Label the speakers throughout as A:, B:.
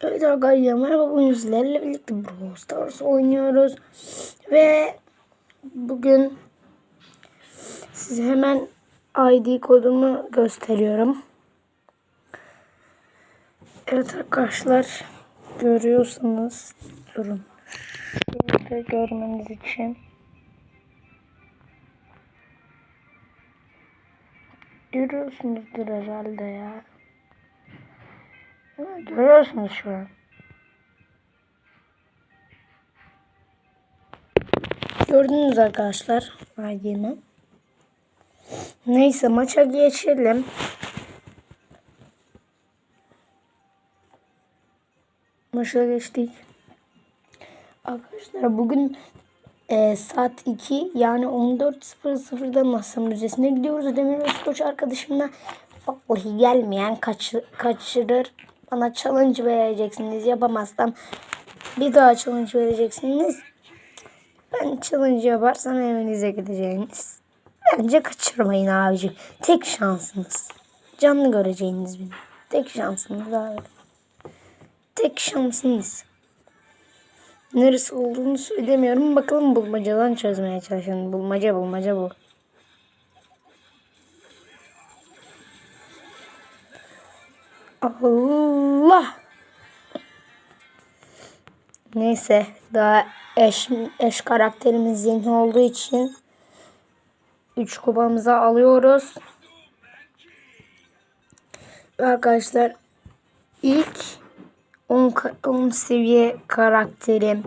A: Evet arkadaşlar merhaba bugün sizlerle birlikte Brawl Stars oynuyoruz. Ve bugün size hemen ID kodumu gösteriyorum. Evet arkadaşlar görüyorsunuz. Durun. Şöyle görmeniz için. Görüyorsunuzdur herhalde ya. Görüyorsunuz şu an. Gördünüz arkadaşlar ID'mi. Neyse maça geçelim. Maça geçtik. Arkadaşlar bugün e, saat 2 yani 14.00'da NASA Müzesi'ne gidiyoruz. Demir Özkoç arkadaşımla vallahi gelmeyen kaçır, kaçırır. Bana challenge vereceksiniz. Yapamazsam bir daha challenge vereceksiniz. Ben challenge yaparsam evinize gideceğiniz. Bence kaçırmayın abicim. Tek şansınız. Canlı göreceğiniz beni. Tek şansınız abi. Tek şansınız. Neresi olduğunu söylemiyorum. Bakalım bulmacadan çözmeye çalışın. Bulmaca bulmaca bu. Allah. Neyse daha eş, eş karakterimiz yeni olduğu için 3 kupamızı alıyoruz. Arkadaşlar ilk 10, 10 seviye karakterim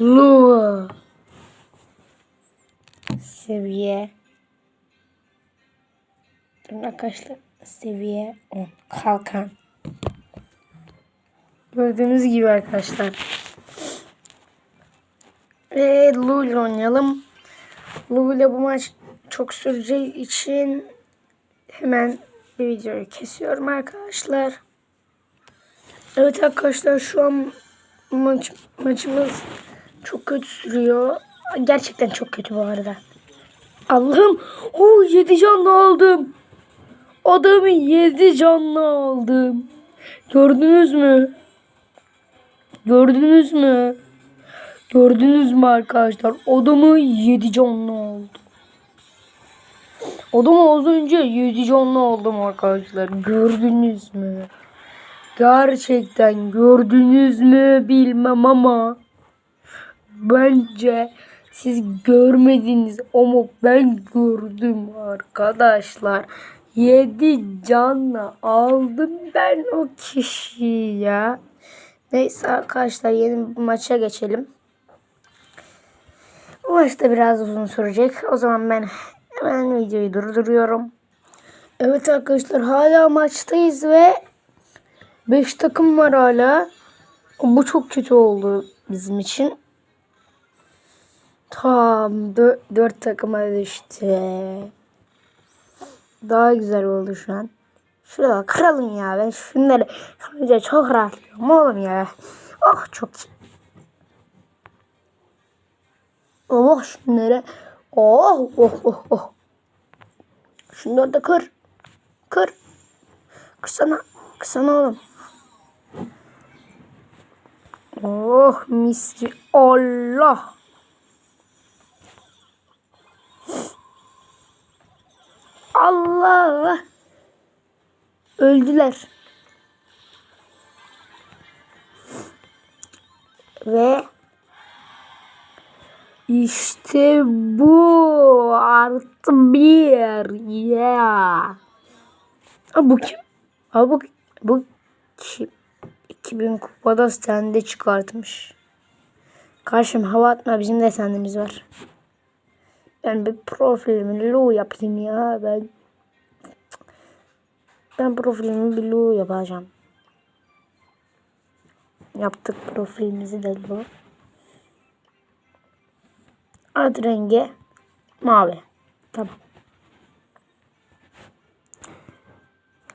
A: Lu seviye Arkadaşlar seviye 10 kalkan Gördüğünüz gibi arkadaşlar ve ile oynayalım. Lu ile bu maç çok süreceği için hemen bir videoyu kesiyorum arkadaşlar. Evet arkadaşlar şu an maç, maçımız çok kötü sürüyor. Gerçekten çok kötü bu arada. Allah'ım. o 7 canlı aldım. Adamı 7 canlı aldım. Gördünüz mü? Gördünüz mü? Gördünüz mü arkadaşlar? Adamı 7 canlı oldu. Adamı az önce 7 canlı oldum arkadaşlar. Gördünüz mü? Gerçekten gördünüz mü bilmem ama bence siz görmediniz ama ben gördüm arkadaşlar. 7 canlı aldım ben o kişiyi ya. Neyse arkadaşlar yeni bir maça geçelim. Bu maç da biraz uzun sürecek. O zaman ben hemen videoyu durduruyorum. Evet arkadaşlar hala maçtayız ve 5 takım var hala. Bu çok kötü oldu bizim için. Tam 4 takıma düştü. Daha güzel oldu şu an. Şurada kıralım ya. Ben şunları kırınca çok rahatlıyorum oğlum ya. Oh çok iyi. Oh şunları. Oh oh oh oh. Şunları da kır. Kır. Kırsana. Kırsana oğlum. Oh misri. Allah. Allah. Öldüler. Ve işte bu artı bir ya. Yeah. bu kim? Aa, bu, bu kim? 2000 kupada sende çıkartmış. Karşım hava atma bizim de sendimiz var. Ben bir profilimi low yapayım ya ben. Ben profilimi bir low yapacağım. Yaptık profilimizi de low. Ad rengi mavi. Tamam.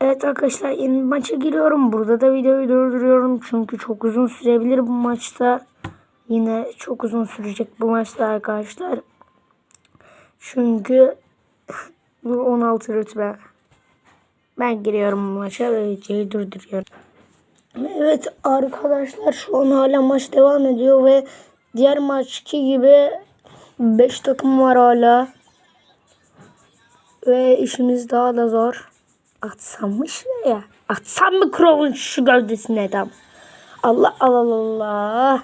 A: Evet arkadaşlar yeni maça giriyorum. Burada da videoyu durduruyorum. Çünkü çok uzun sürebilir bu maçta. Yine çok uzun sürecek bu maçta arkadaşlar. Çünkü bu 16 rütbe. Ben giriyorum maça ve videoyu durduruyorum. Evet arkadaşlar şu an hala maç devam ediyor ve diğer maçki gibi 5 takım var hala. Ve işimiz daha da zor. Atsam mı şuraya? Atsam mı Crow'un şu gövdesine adam? Allah Allah Allah.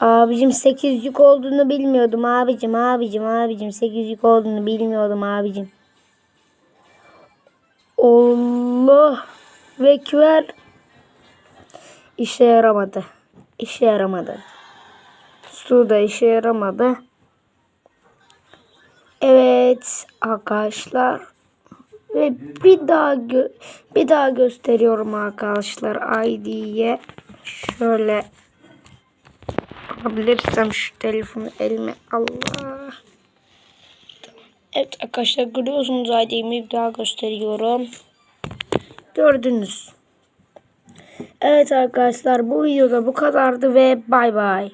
A: Abicim 8 yük olduğunu bilmiyordum abicim abicim abicim 8 yük olduğunu bilmiyordum abicim. Allah vekver işe yaramadı. İşe yaramadı. Su da işe yaramadı. Evet arkadaşlar ve bir daha bir daha gösteriyorum arkadaşlar ID'ye şöyle alabilirsem şu telefonu elime Allah. Evet arkadaşlar görüyorsunuz ID'mi bir daha gösteriyorum. Gördünüz. Evet arkadaşlar bu videoda bu kadardı ve bay bay.